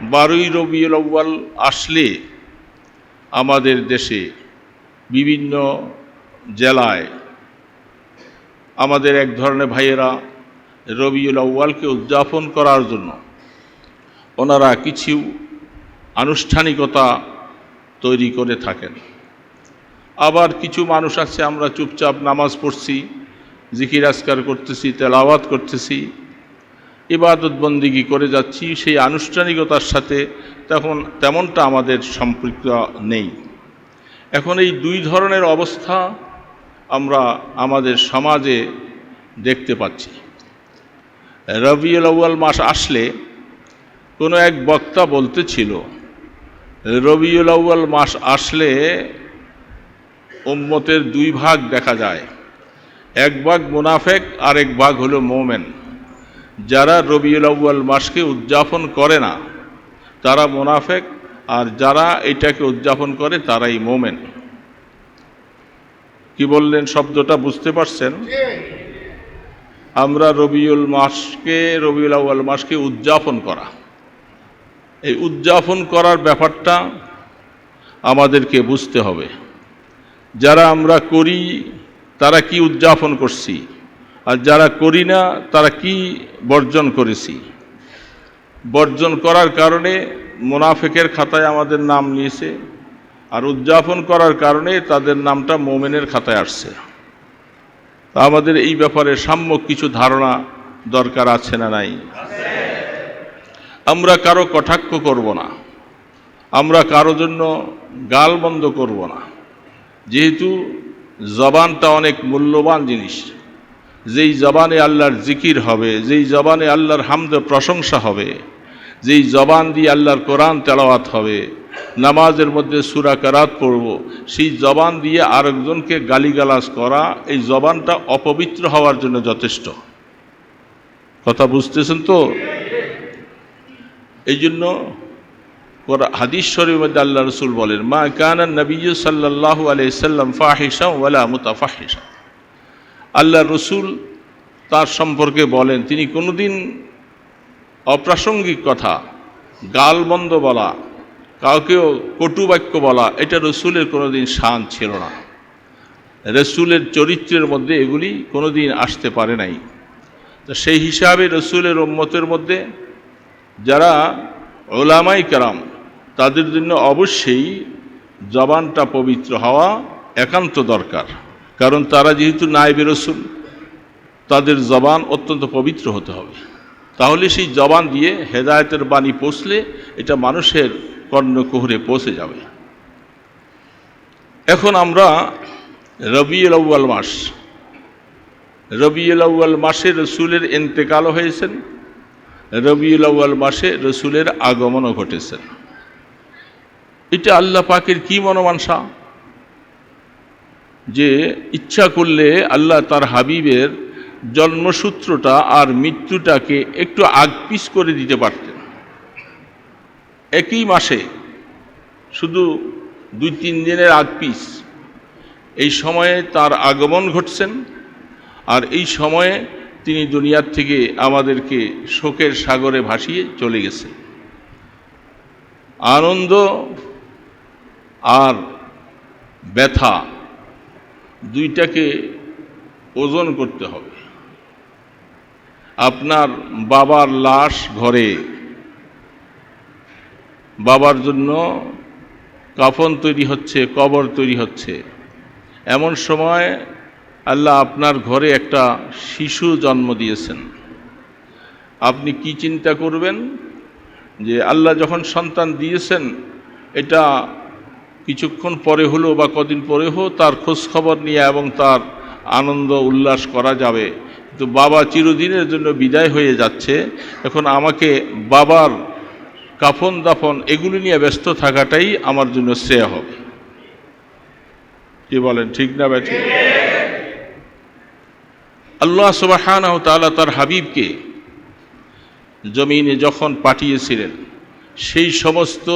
বারোই রবিউল আউ্য়াল আসলে আমাদের দেশে বিভিন্ন জেলায় আমাদের এক ধরনের ভাইয়েরা রবিউল আউ্য়ালকে উদযাপন করার জন্য ওনারা কিছু আনুষ্ঠানিকতা তৈরি করে থাকেন। আবার কিছু মানুষ আছে, আমরা চুপচাপ নামাজ পড়ছি, জিকির আসকার করতেছি, তেলাওয়াত করতেছি। ইবাদত বন্দিগি করে যাচ্ছি, সেই আনুষ্ঠানিকতার সাথে তখন তেমনটা আমাদের সম্পৃক্ত নেই। এখন এই দুই ধরনের অবস্থা আমরা আমাদের সমাজে দেখতে পাচ্ছি। রবিউল আউ্য়াল মাস আসলে কোনো এক বক্তা বলতেছিল, রবিউল আউ্য়াল মাস আসলে উম্মতের দুই ভাগ দেখা যায়, এক ভাগ মুনাফেক আর এক ভাগ হলো মোমেন। যারা রবিউল আউ্য়াল মাসকে উদযাপন করে না, তারা মুনাফেক, আর যারা এটাকে উদযাপন করে তারাই মোমেন। কি বললেন শব্দটা বুঝতে পারছেন? আমরা রবিউল মাসকে, রবিউল আউ্য়াল মাসকে উদযাপন করা। এই উদযাপন করার ব্যাপারটা আমাদেরকে বুঝতে হবে। যারা আমরা করি, তারা কি উদযাপন করছি? আর যারা করি না, তারা কি বর্জন করেছি? বর্জন করার কারণে মোনাফেকের খাতায় আমাদের নাম নিয়েছে আর উদযাপন করার কারণে তাদের নামটা মোমেনের খাতায় আসছে। তা আমাদের এই ব্যাপারে সাম্যক কিছু ধারণা দরকার আছে না নাই? আমরা কারও কটাক্ষ করব না। আমরা কারও জন্য গাল বন্ধ করব না। যেহেতু জবানটা অনেক মূল্যবান জিনিস। যেই জবানে আল্লাহর জিকির হবে, যেই জবানে আল্লাহর হামদ প্রশংসা হবে, যেই জবান দিয়ে আল্লাহর কোরআন তেলাওয়াত হবে, নামাজের মধ্যে সুরা কারাত পড়ব, সেই জবান দিয়ে আরেকজনকে গালিগালাজ করা, এই জবানটা অপবিত্র হওয়ার জন্য যথেষ্ট। কথা বুঝতেছেন তো? এই জন্য হাদিস শরীর মধ্যে আল্লাহ রসুল বলেন, মা কানা নবী সাল্লাহ আলাইসাল্লাম ফাহিসা ওয়ালা মুতাফাহিসা আল্লাহ রসুল তার সম্পর্কে বলেন, তিনি কোনোদিন অপ্রাসঙ্গিক কথা গালবন্ধ বলা, কাউকেও কটু বাক্য বলা, এটা রসুলের কোনোদিন শান ছিল না। রসুলের চরিত্রের মধ্যে এগুলি কোনোদিন আসতে পারে নাই। তো সেই হিসাবে রসুলের উম্মতের মধ্যে যারা ওলামাই কারাম, তাদের জন্য অবশ্যই জবানটা পবিত্র হওয়া একান্ত দরকার। কারণ তারা যেহেতু নাইবে রসুল, তাদের জবান অত্যন্ত পবিত্র হতে হবে। তাহলে সেই জবান দিয়ে হেদায়তের বাণী পৌঁছলে এটা মানুষের কর্ণকুহরে পৌঁছে যাবে। এখন আমরা রবিউল আউ্য়াল মাস। রবিউল আউ্য়াল মাসে রসুলের এন্তেকালও হয়েছেন। রবিউল আউ্য়াল মাসে রসুলের আগমনও ঘটেছেন এটা আল্লাহ পাকের কি মনোমানসা? যে ইচ্ছা করলে আল্লাহ তার হাবিবের জন্মসূত্রটা আর মৃত্যুটাকে একটু আগপিস করে দিতে পারতেন। একই মাসে শুধু দুই তিন দিনের আগপিস এই সময়ে তার আগমন ঘটছেন আর এই সময়ে তিনি দুনিয়ার থেকে আমাদেরকে শোকের সাগরে ভাসিয়ে চলে গেছেন। আনন্দ আর ব্যথা দুইটাকে ওজন করতে হবে। আপনার বাবার লাশ ঘরে। বাবার জন্য কাফন তৈরি হচ্ছে, কবর তৈরি হচ্ছে। এমন সময় আল্লাহ আপনার ঘরে একটা শিশু জন্ম দিয়েছেন। আপনি কি চিন্তা করবেন? যে আল্লাহ যখন সন্তান দিয়েছেন, এটা কিছুক্ষণ পরে হলো বা কদিন পরে হোক তার খোঁজ খবর নিয়ে এবং তার আনন্দ উল্লাস করা যাবে। কিন্তু বাবা চিরদিনের জন্য বিদায় হয়ে যাচ্ছে। এখন আমাকে বাবার কাফন দাফন এগুলি নিয়ে ব্যস্ত থাকাটাই আমার জন্য শ্রেয় হবে। কি বলেন, ঠিক না ব্যাঠি আল্লাহ সুবাহান তালা তার হাবিবকে জমিনে যখন পাঠিয়েছিলেন, সেই সমস্ত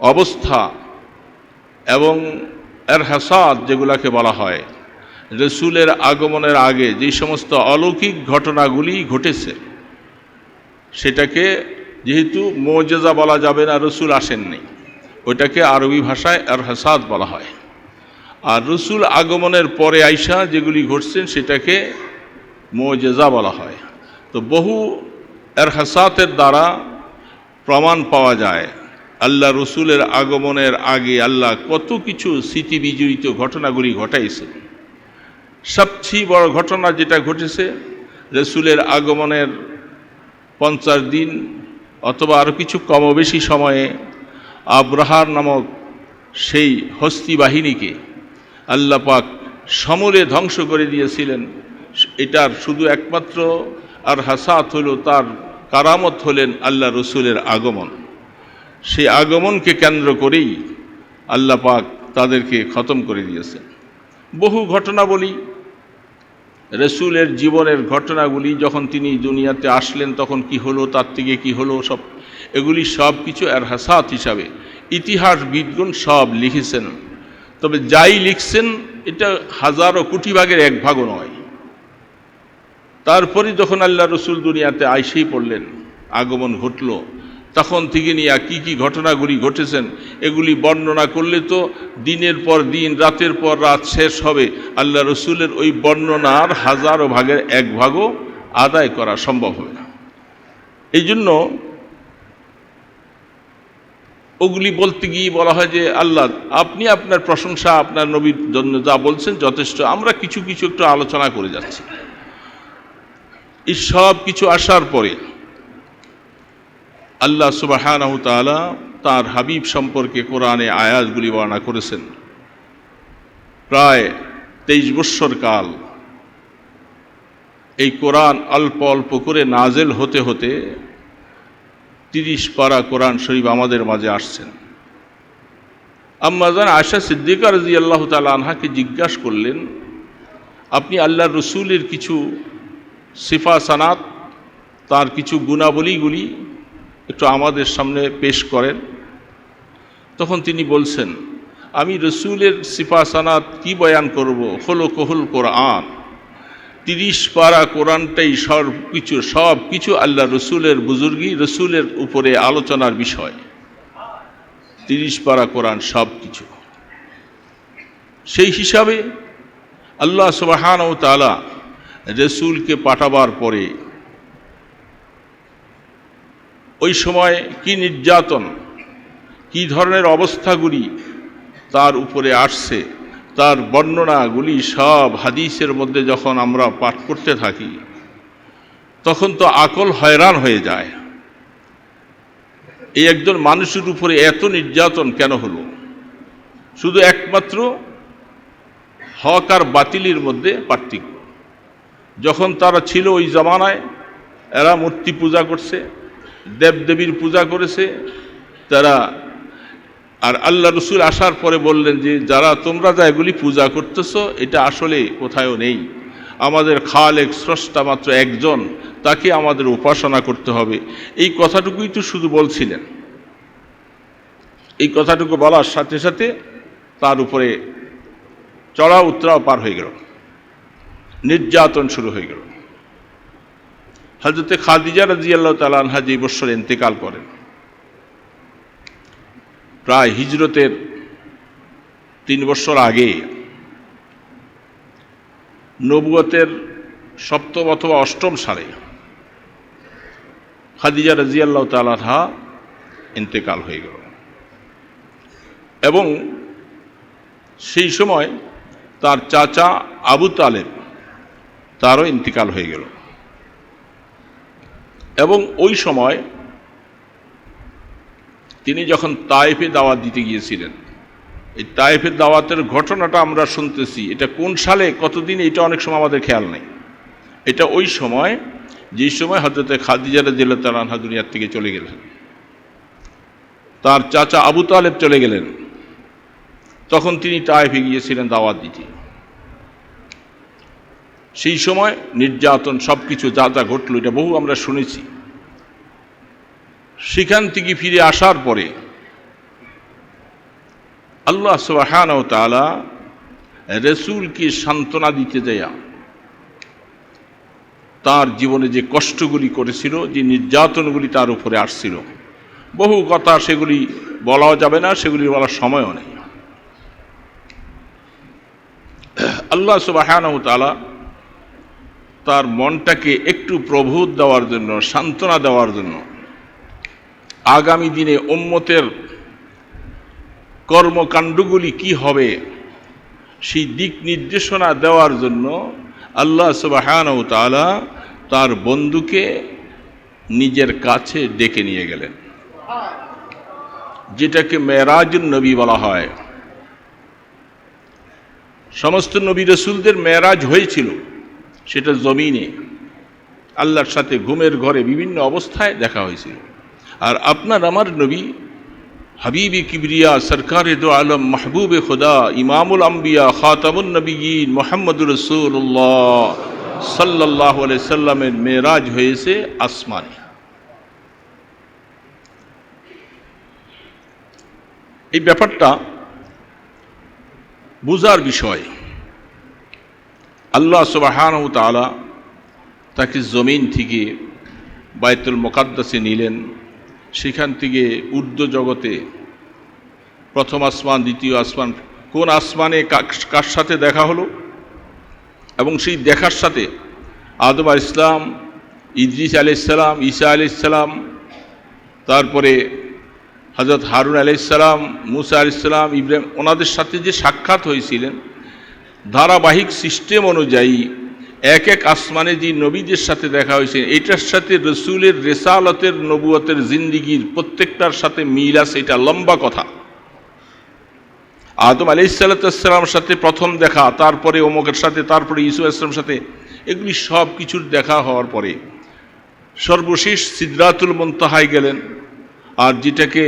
অবস্থা এবং এর হাসাদ যেগুলাকে বলা হয়, রসুলের আগমনের আগে যে সমস্ত অলৌকিক ঘটনাগুলি ঘটেছে, সেটাকে যেহেতু মোজেজা বলা যাবে না, রসুল আসেননি, ওইটাকে আরবি ভাষায় আর হাসাদ বলা হয়। আর রসুল আগমনের পরে আইসা যেগুলি ঘটছেন সেটাকে মোজেজা বলা হয়। তো বহু এর হাসাতের দ্বারা প্রমাণ পাওয়া যায় আল্লাহ রসুলের আগমনের আগে আল্লাহ কত কিছু স্মৃতি বিজড়িত ঘটনাগুলি ঘটাইছে। সবচেয়ে বড় ঘটনা যেটা ঘটেছে, রসুলের আগমনের পঞ্চাশ দিন অথবা আরও কিছু কম বেশি সময়ে আব্রাহার নামক সেই হস্তি বাহিনীকে আল্লাহ পাক সমরে ধ্বংস করে দিয়েছিলেন। এটার শুধু একমাত্র আর হাসাত হল তার কারামত হলেন আল্লাহ রসুলের আগমন। সেই আগমনকে কেন্দ্র করেই আল্লাহ পাক তাদেরকে খতম করে দিয়েছেন। বহু ঘটনা বলি রসুলের জীবনের ঘটনাগুলি, যখন তিনি দুনিয়াতে আসলেন, তখন কি হলো, তার থেকে কি হলো, সব এগুলি সব কিছু আর হাসাত হিসাবে ইতিহাস বিদগুণ সব লিখেছেন। তবে যাই লিখছেন, এটা হাজারো কোটি ভাগের এক ভাগও নয়। তারপরে যখন আল্লাহ রসুল দুনিয়াতে আইসেই পড়লেন, আগমন ঘটল তখন থেকে নিয়ে কি কি ঘটনাগুলি ঘটেছেন, এগুলি বর্ণনা করলে তো দিনের পর দিন, রাতের পর রাত শেষ হবে। আল্লাহ রসুলের ওই বর্ণনার হাজারো ভাগের এক ভাগও আদায় করা সম্ভব হবে না। এই জন্য ওগুলি বলতে গিয়ে বলা হয় যে, আল্লাহ, আপনি আপনার প্রশংসা আপনার নবীর জন্য যা বলছেন যথেষ্ট, আমরা কিছু কিছু একটু আলোচনা করে যাচ্ছি। এই সব কিছু আসার পরে আল্লাহ সুবাহ তার হাবিব সম্পর্কে কোরআনে আয়াতগুলি বর্ণনা করেছেন। প্রায় তেইশ বৎসর কাল এই কোরআন অল্প অল্প করে নাজেল হতে হতে তিরিশ পারা কোরআন শরীফ আমাদের মাঝে আসছেন আম্মাজান আশা সিদ্দিকা রাজি আল্লাহ তালা আনহাকে জিজ্ঞাসা করলেন, আপনি আল্লাহ রসুলের কিছু সিফা সানাত, তার কিছু গুণাবলীগুলি একটু আমাদের সামনে পেশ করেন। তখন তিনি বলছেন, আমি রসুলের সিফা কি বয়ান করব? হলো কহুল কোরআন। তিরিশ পারা কোরআনটাই সব কিছু সব কিছু আল্লাহ রসুলের বুজুর্গি রসুলের উপরে আলোচনার বিষয়। তিরিশ পারা কোরআন সব কিছু। সেই হিসাবে আল্লাহ সুবাহান ও তালা রসুলকে পাঠাবার পরে ওই সময় কি নির্যাতন, কি ধরনের অবস্থাগুলি তার উপরে আসছে, তার বর্ণনাগুলি সব হাদিসের মধ্যে যখন আমরা পাঠ করতে থাকি, তখন তো আকল হয়রান হয়ে যায়। এই একজন মানুষের উপরে এত নির্যাতন কেন হলো? শুধু একমাত্র হক আর বাতিলির মধ্যে পার্থক্য। যখন তারা ছিল ওই জামানায়, এরা মূর্তি পূজা করছে দেবদেবীর পূজা করেছে, তারা আর আল্লাহ রসুল আসার পরে বললেন যে, যারা তোমরা যা এগুলি পূজা করতেছ, এটা আসলে কোথায়ও নেই। আমাদের খালেক স্রষ্টা মাত্র একজন, তাকে আমাদের উপাসনা করতে হবে। এই কথাটুকুই তো শুধু বলছিলেন। এই কথাটুকু বলার সাথে সাথে তার উপরে চড়া উত্তরাও পার হয়ে গেল। নির্যাতন শুরু হয়ে গেল। হজরতে খাদিজা রাজি আল্লাহ তালানহা যে বৎসর ইন্তেকাল করেন, প্রায় হিজরতের তিন বছর আগে নবুয়তের সপ্তম অথবা অষ্টম সালে খাদিজা রাজিয়াল্লাহ তালাহা ইন্তেকাল হয়ে গেল। এবং সেই সময় তার চাচা আবু তালেব তারও ইন্তেকাল হয়ে গেল। এবং ওই সময় তিনি যখন তায়েফে দাওয়াত দিতে গিয়েছিলেন, এই তায়েফের দাওয়াতের ঘটনাটা আমরা শুনতেছি। এটা কোন সালে, কতদিন, এটা অনেক সময় আমাদের খেয়াল নেই। এটা ওই সময়, যেই সময় হজরতে খাদিজারা জেলা তালানহা দুনিয়ার থেকে চলে গেলেন। তার চাচা আবু তালেব চলে গেলেন। তখন তিনি তায়েফে গিয়েছিলেন দাওয়াত দিতে। সেই সময় নির্যাতন সব কিছু যা যা ঘটল, এটা বহু আমরা শুনেছি। সেখান থেকে ফিরে আসার পরে আল্লাহ সুবাহান তালা রসুলকে সান্ত্বনা দিতে দেয়া, তার জীবনে যে কষ্টগুলি করেছিল, যে নির্যাতনগুলি তার উপরে আসছিল, বহু কথা সেগুলি বলাও যাবে না, সেগুলি বলার সময়ও নেই। আল্লাহ সুবাহানহ তালা তার মনটাকে একটু প্রবোধ দেওয়ার জন্য, সান্ত্বনা দেওয়ার জন্য, আগামী দিনে উম্মতের কর্মকাণ্ডগুলি কি হবে, সেই দিক নির্দেশনা দেওয়ার জন্য আল্লাহ সুবাহানহ তালা তার বন্ধুকে নিজের কাছে ডেকে নিয়ে গেলেন। যেটাকে মেরাজুল নবী বলা হয়। সমস্ত নবী রসুলদের মেরাজ হয়েছিল। সেটা জমিনে আল্লাহর সাথে ঘুমের ঘরে বিভিন্ন অবস্থায় দেখা হয়েছিল। আর আপনার আমার নবী, হাবিবি কিবরিয়া, সরকার দো আলম, মাহবুব খুদা, ইমামুল আম্বিয়া খাতামুল নবীন মোহাম্মদুর রসুল্লাহ সাল্লাহ সাল্লামের মেরাজ হয়েছে আসমানে। এই ব্যাপারটা বুজার বিষয়। আল্লাহ সুবাহান তালা তাকে জমিন থেকে বায়তুল মোকাদ্দাসে নিলেন। সেখান থেকে উর্দু জগতে প্রথম আসমান, দ্বিতীয় আসমান, কোন আসমানে কার সাথে দেখা হলো? এবং সেই দেখার সাথে আল ইসলাম ইদ্রিস আলাইসাল্লাম ঈসা আলাইসাল্লাম তারপরে হজরত হারুন আলাইসাল্লাম মুসা আলাইসাল্লাম ইব্রাহিম, ওনাদের সাথে যে সাক্ষাৎ হয়েছিলেন ধারাবাহিক সিস্টেম অনুযায়ী, এক এক আসমানে যে নবীদের সাথে দেখা হয়েছে, এটার সাথে রসুলের রেসালতের নবুয়তের জিন্দিগির প্রত্যেকটার সাথে মিল আছে, এটা লম্বা কথা। আদম আলি সাল্লাতামের সাথে প্রথম দেখা, তারপরে অমুকের সাথে, তারপরে ইসু আসলামের সাথে, এগুলি সব কিছুর দেখা হওয়ার পরে সর্বশেষ সিদ্ধাতুল মন্তহায় গেলেন, আর যেটাকে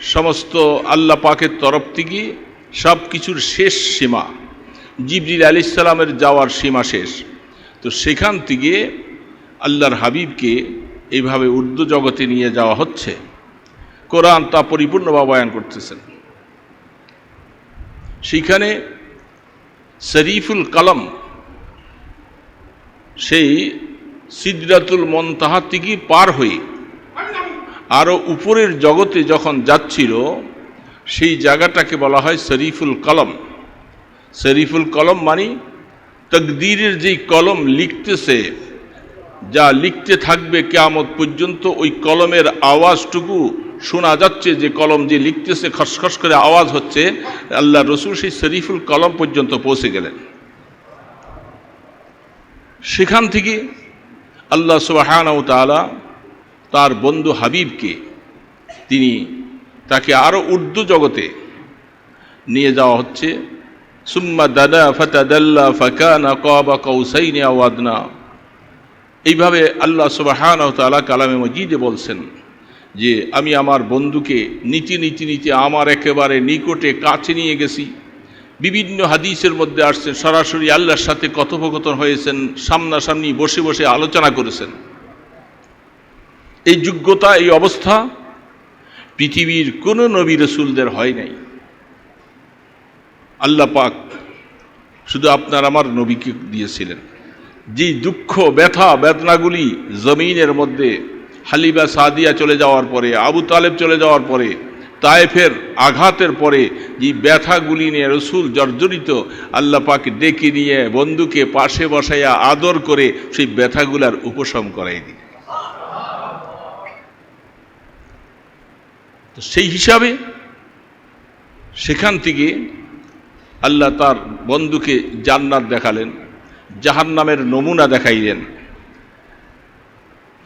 সমস্ত আল্লাহ পাকের তরফ থেকে সব কিছুর শেষ সীমা জিবরিল আলি সাল্লামের যাওয়ার সীমা শেষ। তো সেখান থেকে আল্লাহর হাবিবকে এইভাবে উর্দু জগতে নিয়ে যাওয়া হচ্ছে। কোরআন তা পরিপূর্ণ বাবায়ন করতেছেন। সেইখানে শরীফুল কালাম, সেই সিদ্রাতুল মন্তাহা থেকে পার হয়ে আরও উপরের জগতে যখন যাচ্ছিল, সেই জায়গাটাকে বলা হয় শরীফুল কলম। শরীফুল কলম মানি, তকদিরের যেই কলম লিখতেছে, যা লিখতে থাকবে কেয়ামত পর্যন্ত, ওই কলমের আওয়াজটুকু শোনা যাচ্ছে, যে কলম যে লিখতেছে, খসখস করে আওয়াজ হচ্ছে, আল্লাহ রসুল সেই শরীফুল কলম পর্যন্ত পৌঁছে গেলেন। সেখান থেকে আল্লাহ সুবাহানাউ তালা তার বন্ধু হাবিবকে তিনি তাকে আরও উর্দু জগতে নিয়ে যাওয়া হচ্ছে। দাদা এইভাবে আল্লাহ সুবাহান তালা কালামে মজিদে বলছেন যে, আমি আমার বন্ধুকে নীতি নীতি নীতি আমার একেবারে নিকটে কাছে নিয়ে গেছি। বিভিন্ন হাদিসের মধ্যে আসছেন সরাসরি আল্লাহর সাথে কথোপকথন হয়েছেন, সামনাসামনি বসে বসে আলোচনা করেছেন। এই যোগ্যতা, এই অবস্থা পৃথিবীর কোনো নবী রসুলদের হয় নাই। আল্লাহ পাক শুধু আপনার আমার নবীকে দিয়েছিলেন। যে দুঃখ, ব্যথা, বেদনাগুলি জমিনের মধ্যে হালিবা সাদিয়া চলে যাওয়ার পরে, আবু তালেব চলে যাওয়ার পরে, তায়েফের আঘাতের পরে যে ব্যথাগুলি নিয়ে রসুল জর্জরিত আল্লাহ পাক ডেকে নিয়ে বন্ধুকে পাশে বসাইয়া আদর করে সেই ব্যথাগুলার উপশম করাই দিই তো সেই হিসাবে সেখান থেকে আল্লাহ তার বন্ধুকে জান্নাত দেখালেন জাহান নামের নমুনা দেখাইলেন,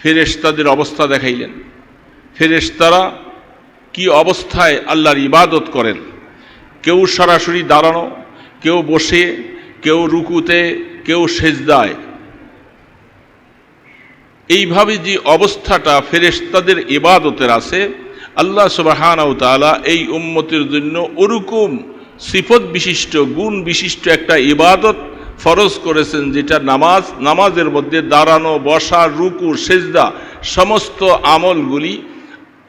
ফেরেশতাদের অবস্থা দেখাইলেন। ফেরেশতারা কি অবস্থায় আল্লাহর ইবাদত করেন? কেউ সরাসরি দাঁড়ানো, কেউ বসে, কেউ রুকুতে, কেউ সেজদায়। এইভাবে যে অবস্থাটা ফেরেশতাদের ইবাদতের আছে, আল্লাহ সুবাহানাউ এই উম্মতের জন্য ওরকম সিফত বিশিষ্ট, গুণ বিশিষ্ট একটা ইবাদত ফরজ করেছেন, যেটা নামাজ, নামাজের মধ্যে দাঁড়ানো, বসা, রুকু, সেজদা, সমস্ত আমলগুলি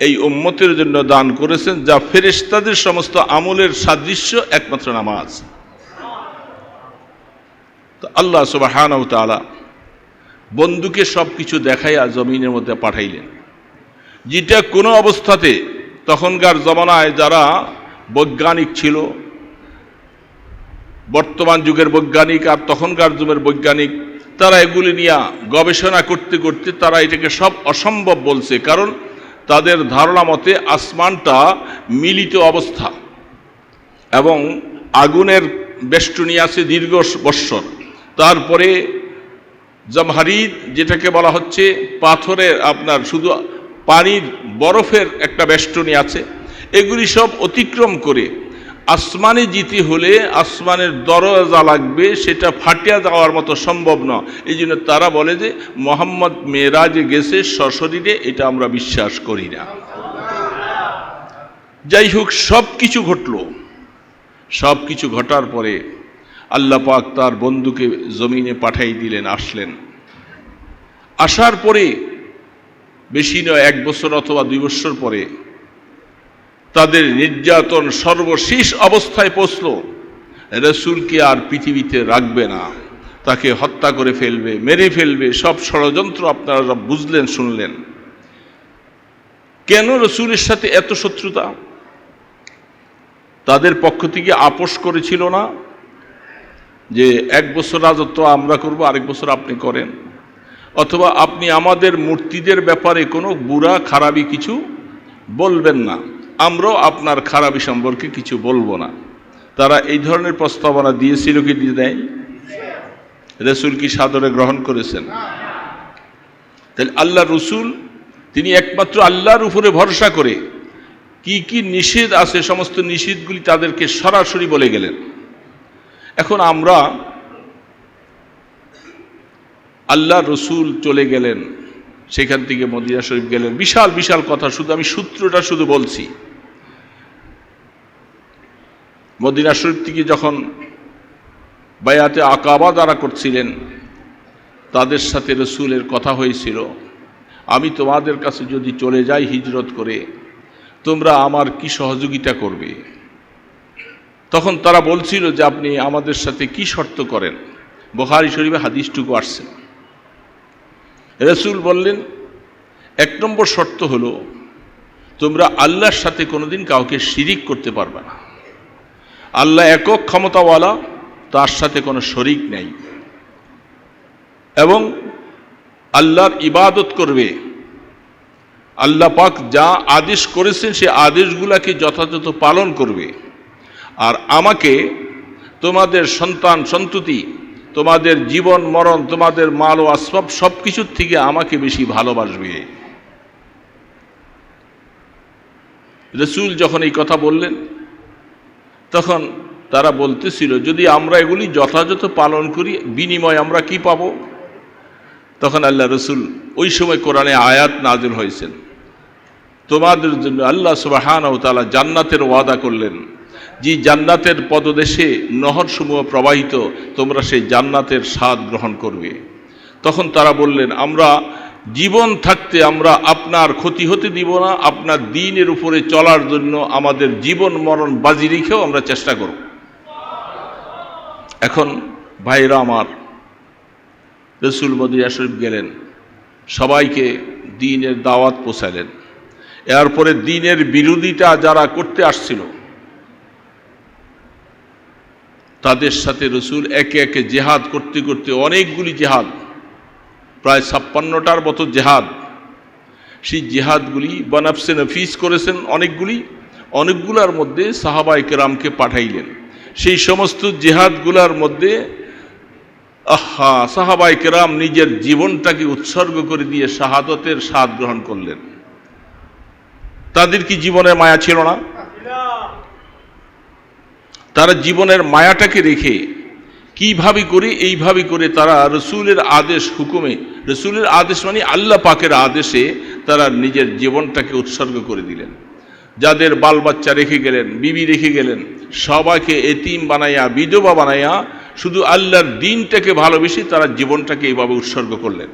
এই উম্মতের জন্য দান করেছেন, যা ফেরেশতাদের সমস্ত আমলের সাদৃশ্য একমাত্র নামাজ। আল্লাহ সুবাহানাউ তালা বন্ধুকে সব কিছু দেখাইয়া জমিনের মধ্যে পাঠাইলেন। যেটা কোনো অবস্থাতে তখনকার জমানায় যারা বৈজ্ঞানিক ছিল বর্তমান যুগের বৈজ্ঞানিক আর তখনকার যুগের বৈজ্ঞানিক, তারা এগুলি নিয়ে গবেষণা করতে করতে তারা এটাকে সব অসম্ভব বলছে। কারণ তাদের ধারণা মতে আসমানটা মিলিত অবস্থা এবং আগুনের বেষ্টনী আছে দীর্ঘ বৎসর। তারপরে জামহারিদ যেটাকে বলা হচ্ছে পাথরের আপনার শুধু পানির বরফের একটা বেষ্টনী আছে, এগুলি সব অতিক্রম করে আসমানে জিতে হলে আসমানের দরজা লাগবে, সেটা ফাটিয়া যাওয়ার মতো সম্ভব না। এই জন্য তারা বলে যে, মোহাম্মদ মেয়েরাজে গেছে, সশরীরে এটা আমরা বিশ্বাস করি না। যাই হোক, সব কিছু ঘটল। সব কিছু ঘটার পরে আল্লাহ পাক তার বন্ধুকে জমিনে পাঠাই দিলেন, আসলেন। আসার পরে, বেশি নয়, এক বছর অথবা দুই বছর পরে তাদের নির্যাতন সর্বশেষ অবস্থায় পৌঁছল। রসুলকে আর পৃথিবীতে রাখবে না? তাকে হত্যা করে ফেলবে, মেরে ফেলবে, সব ষড়যন্ত্র আপনারা বুঝলেন, শুনলেন। কেন রসুলের সাথে এত শত্রুতা? তাদের পক্ষ থেকে আপোষ করেছিল না যে এক বছর রাজত্ব আমরা করব, আরেক বছর আপনি করেন? অথবা আপনি আমাদের মূর্তিদের ব্যাপারে কোনো বুড়া, খারাপি কিছু বলবেন না। আমরাও আপনার খারাপি সম্পর্কে কিছু বলব না। তারা এই ধরনের প্রস্তাবনা দিয়েছিল কি দিয়ে দেয়? রসুল কি সাদরে গ্রহণ করেছেন? তাহলে আল্লাহ রসুল, তিনি একমাত্র আল্লাহর উপরে ভরসা করে কি কি নিষেধ আছে, সমস্ত নিষেধগুলি তাদেরকে সরাসরি বলে গেলেন। এখন আমরা আল্লাহ রসুল চলে গেলেন, সেখান থেকে মদিনা শরীফ গেলেন। বিশাল বিশাল কথা, শুধু আমি সূত্রটা শুধু বলছি। মদিনা শরীফ থেকে যখন বায়াতে আকাবা দ্বারা করছিলেন, তাদের সাথে রসুলের কথা হয়েছিল, আমি তোমাদের কাছে যদি চলে যাই হিজরত করে, তোমরা আমার কি সহযোগিতা করবে? তখন তারা বলছিল যে আপনি আমাদের সাথে কি শর্ত করেন? বহারি শরীফে হাদিসটুকু আসছে। রসুল বললেন, এক নম্বর শর্ত হলো, তোমরা আল্লাহর সাথে কোনোদিন কাউকে শিরিক করতে পারবে না। আল্লাহ একক ক্ষমতাওয়ালা, তার সাথে কোনো শরিক নেই। এবং আল্লাহর ইবাদত করবে। আল্লাহ পাক যা আদেশ করেছেন, সে আদেশগুলাকে যথাযথ পালন করবে। আর আমাকে তোমাদের সন্তান, সন্ততি, তোমাদের জীবন, মরণ, তোমাদের মাল ও আসবাব সব কিছুর থেকে আমাকে বেশি ভালোবাসবে। রসুল যখন এই কথা বললেন তখন তারা বলতেছিল, যদি আমরা এগুলি যথাযথ পালন করি, বিনিময় আমরা কি পাব? তখন আল্লাহ রসুল ওই সময় কোরআনে আয়াত নাজিল হয়েছেন। তোমাদের জন্য আল্লাহ সুবাহান ও তালা জান্নাতের ওয়াদা করলেন যে, জান্নাতের পদদেশে নহরসমূহ প্রবাহিত, তোমরা সেই জান্নাতের স্বাদ গ্রহণ করবে। তখন তারা বললেন, আমরা জীবন থাকতে আমরা আপনার ক্ষতি হতে দিব না, আপনার দিনের উপরে চলার জন্য আমাদের জীবন মরণ বাজি রেখেও আমরা চেষ্টা করব। এখন ভাইরা আমার, রসুল মদিয়া শরীফ গেলেন, সবাইকে দিনের দাওয়াত পোষালেন এরপরে দিনের বিরোধিতা যারা করতে আসছিল, তাদের সাথে রসুল একে একে জেহাদ করতে করতে অনেকগুলি জেহাদ প্রায় ছাপ্পান্নটার মতো জেহাদ। সেই জেহাদগুলি বনাফসে নফিস করেছেন অনেকগুলি। অনেকগুলার মধ্যে সাহাবাই কেরামকে পাঠাইলেন। সেই সমস্ত জেহাদগুলার মধ্যে আহা সাহাবাই কেরাম নিজের জীবনটাকে উৎসর্গ করে দিয়ে শাহাদতের স্বাদ গ্রহণ করলেন। তাদের কি জীবনের মায়া ছিল না? তারা জীবনের মায়াটাকে রেখে কীভাবে করে, এইভাবে করে তারা রসুলের আদেশ, হুকুমে রসুলের আদেশ মানে আল্লাহ পাকের আদেশে তারা নিজের জীবনটাকে উৎসর্গ করে দিলেন। যাদের বাল বাচ্চা রেখে গেলেন, বিবি রেখে গেলেন, সবাইকে এতিম বানাইয়া, বিধবা বানাইয়া, শুধু আল্লাহর দিনটাকে ভালোবেসে তারা জীবনটাকে এইভাবে উৎসর্গ করলেন।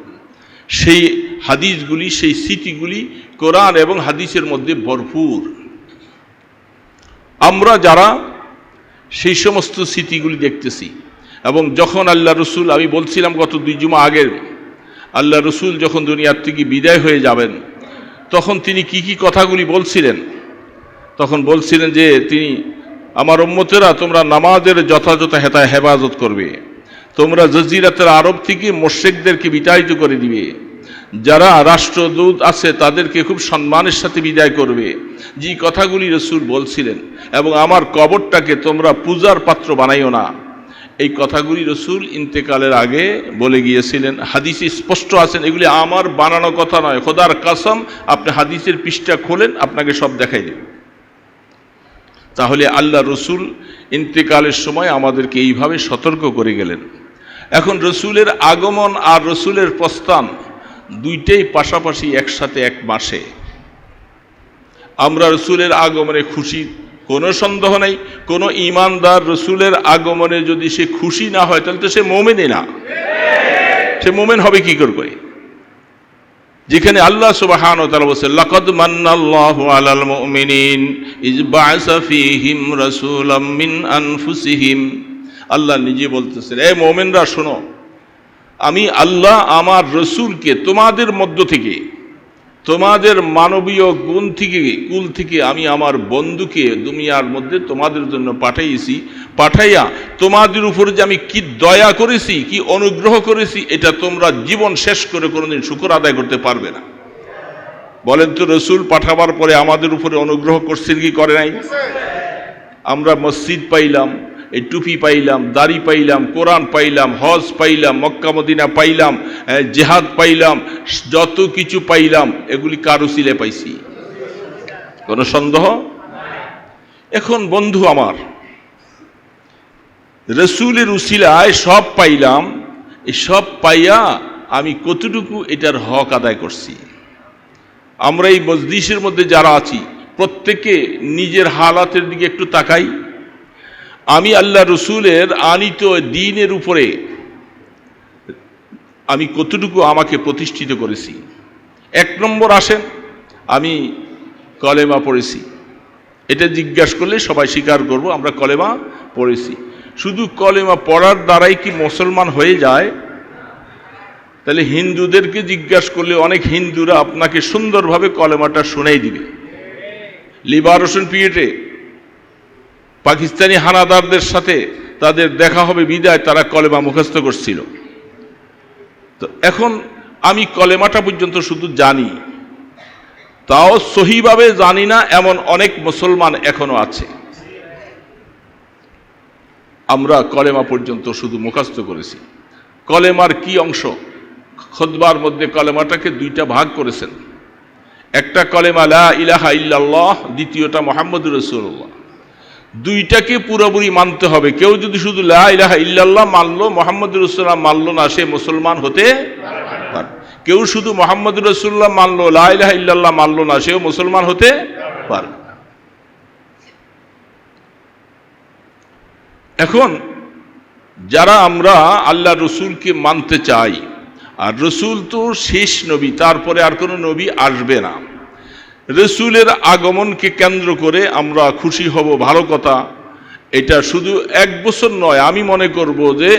সেই হাদিসগুলি, সেই স্মৃতিগুলি কোরআন এবং হাদিসের মধ্যে ভরপুর। আমরা যারা সেই সমস্ত স্মৃতিগুলি দেখতেছি, এবং যখন আল্লাহ রসুল, আমি বলছিলাম গত দুই জুমা আগের আল্লাহ রসুল যখন দুনিয়ার থেকে বিদায় হয়ে যাবেন, তখন তিনি কি কি কথাগুলি বলছিলেন? তখন বলছিলেন যে, তিনি, আমার উম্মতেরা, তোমরা নামাজের যথাযথ হেতায় হেফাজত করবে। তোমরা জজিরাতের আরব থেকে মোশেকদেরকে বিতাড়িত করে দিবে। যারা রাষ্ট্রদূত আছে, তাদেরকে খুব সম্মানের সাথে বিদায় করবে। যে কথাগুলি রসুল বলছিলেন, এবং আমার কবরটাকে তোমরা পূজার পাত্র বানাইও না। এই কথাগুলি রসুল ইন্তেকালের আগে বলে গিয়েছিলেন, হাদিসে স্পষ্ট আছেন, এগুলি আমার বানানো কথা নয়। খোদার কাসম, আপনি হাদিসের পৃষ্ঠা খোলেন, আপনাকে সব দেখাই দেবে। তাহলে আল্লাহ রসুল ইন্তেকালের সময় আমাদেরকে এইভাবে সতর্ক করে গেলেন। এখন রসুলের আগমন আর রসুলের প্রস্থান দুইটাই পাশাপাশি একসাথে এক মাসে। আমরা রসুলের আগমনে খুশি কোনো সন্দেহ নেই, কোনো ইমানদার রসুলের আগমনে যদি সে খুশি না হয়, তাহলে তো সে মোমেনই না। সে মোমেন হবে কি করে যেখানে আল্লাহ সুবহান তাআলা বলছে লাকাদ মান্নাল্লাহু আলাল মুমিনিন ইজ বাআসা রাসূলাম মিন আনফুসিহিম। আল্লাহ নিজে বলতেছেন, এ মুমিনরা শোনো, আমি আল্লাহ আমার রসুলকে তোমাদের মধ্য থেকে তোমাদের মানবীয় গুণ থেকে, কুল থেকে আমি আমার বন্ধুকে দুনিয়ার মধ্যে তোমাদের জন্য পাঠাইছি, পাঠাইয়া তোমাদের উপরে যে আমি কি দয়া করেছি, কি অনুগ্রহ করেছি, এটা তোমরা জীবন শেষ করে কোনোদিন শুকর আদায় করতে পারবে না। বলেন তো, রসুল পাঠাবার পরে আমাদের উপরে অনুগ্রহ করছেন কি করে নাই? আমরা মসজিদ পাইলাম এই টুপি পাইলাম, দাড়ি পাইলাম, কোরআন পাইলাম, হজ পাইলাম, মক্কা, মদিনা পাইলাম জেহাদ পাইলাম, যত কিছু পাইলাম, এগুলি কার উসিলে পাইছি। কোনো সন্দেহ? এখন বন্ধু আমার, রসুলের উসিলায় সব পাইলাম, এই সব পাইয়া আমি কতটুকু এটার হক আদায় করছি? আমরা এই মজলিসের মধ্যে যারা আছি, প্রত্যেকে নিজের হালাতের দিকে একটু তাকাই। আমি আল্লাহ রসুলের আনিত দিনের উপরে আমি কতটুকু আমাকে প্রতিষ্ঠিত করেছি। এক নম্বর আসেন, আমি কলেমা পড়েছি। এটা জিজ্ঞাসা করলে সবাই স্বীকার করব, আমরা কলেমা পড়েছি। শুধু কলেমা পড়ার দ্বারাই কি মুসলমান হয়ে যায়? তাহলে হিন্দুদেরকে জিজ্ঞাসা করলে অনেক হিন্দুরা আপনাকে সুন্দরভাবে কলেমাটা শুনেই দিবে। লিবারেশন পিরিয়ডে পাকিস্তানি হানাদারদের সাথে তাদের দেখা হবে, বিদায় তারা কলেমা মুখস্থ করছিল। তো এখন আমি কলেমাটা পর্যন্ত শুধু জানি, তাও সহিভাবে জানি না, এমন অনেক মুসলমান এখনও আছে। আমরা কলেমা পর্যন্ত শুধু মুখস্থ করেছি। কলেমার কি অংশ? খোদবার মধ্যে কলেমাটাকে দুইটা ভাগ করেছেন। একটা কলেমা লা ইলাহা ইল্লাল্লাহ, দ্বিতীয়টা মোহাম্মদ রসুল্লাহ। দুইটাকে পুরোপুরি মানতে হবে। কেউ যদি শুধু ইল্লাল্লাহ মানলো মোহাম্মদ রসুল্লাহ মানলো না, সে মুসলমান হতে পারবে কেউ শুধু মোহাম্মদ রসুল্লাহ মানলো, লা ইলাহা ইল্লাল্লাহ মানলো না, সেও মুসলমান হতে পারবে এখন, যারা আমরা আল্লাহ রসুলকে মানতে চাই, আর রসুল তো শেষ নবী, তারপরে আর কোনো নবী আসবে না। রসুলের আগমনকে কেন্দ্র করে আমরা খুশি হব, ভালো কথা। এটা শুধু এক বছর নয়, আমি মনে করব যে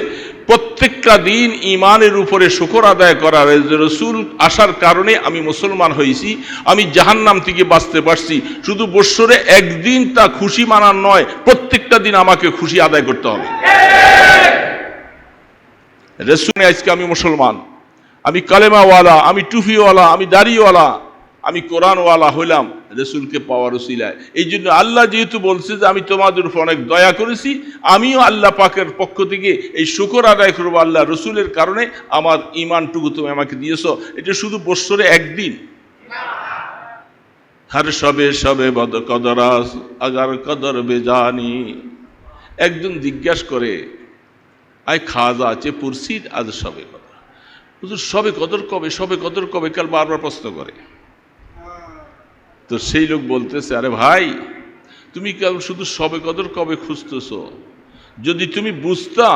প্রত্যেকটা দিন ইমানের উপরে শুকর আদায় করার যে রসুল আসার কারণে আমি মুসলমান হয়েছি, আমি জাহান্নাম থেকে বাঁচতে পারছি। শুধু বৎসরে একদিন তা খুশি মানার নয়, প্রত্যেকটা দিন আমাকে খুশি আদায় করতে হবে। রসুলে আজকে আমি মুসলমান, আমি কালেমাওয়ালা, আমি টুফিওয়ালা, আমি দাড়িওয়ালা। আমি কোরআনওয়ালা হইলাম, রসুলকে পাওয়ার উসিলায় এই জন্য আল্লাহ যেহেতু বলছে যে আমি তোমাদের উপর অনেক দয়া করেছি, আমিও আল্লাহ পাকের পক্ষ থেকে এই শুকর আদায় করব আল্লাহ রসুলের কারণে আমার ইমানটুকু তুমি আমাকে দিয়েছ। এটা শুধু বৎসরে একদিন। হর সবে সবে বদ কদরাস আগার কদর বেজানি। একজন জিজ্ঞাসা করে আয় খাজা আছে পুরসিদ আজ সবে কদর। সবে কদর কবে? সবে কদর কবে? কাল বারবার প্রশ্ন করে। তো সেই লোক বলতেছে, আরে ভাই, তুমি কেবল শুধু সবে কদর কবে খুঁজতেছ? যদি তুমি বুঝতা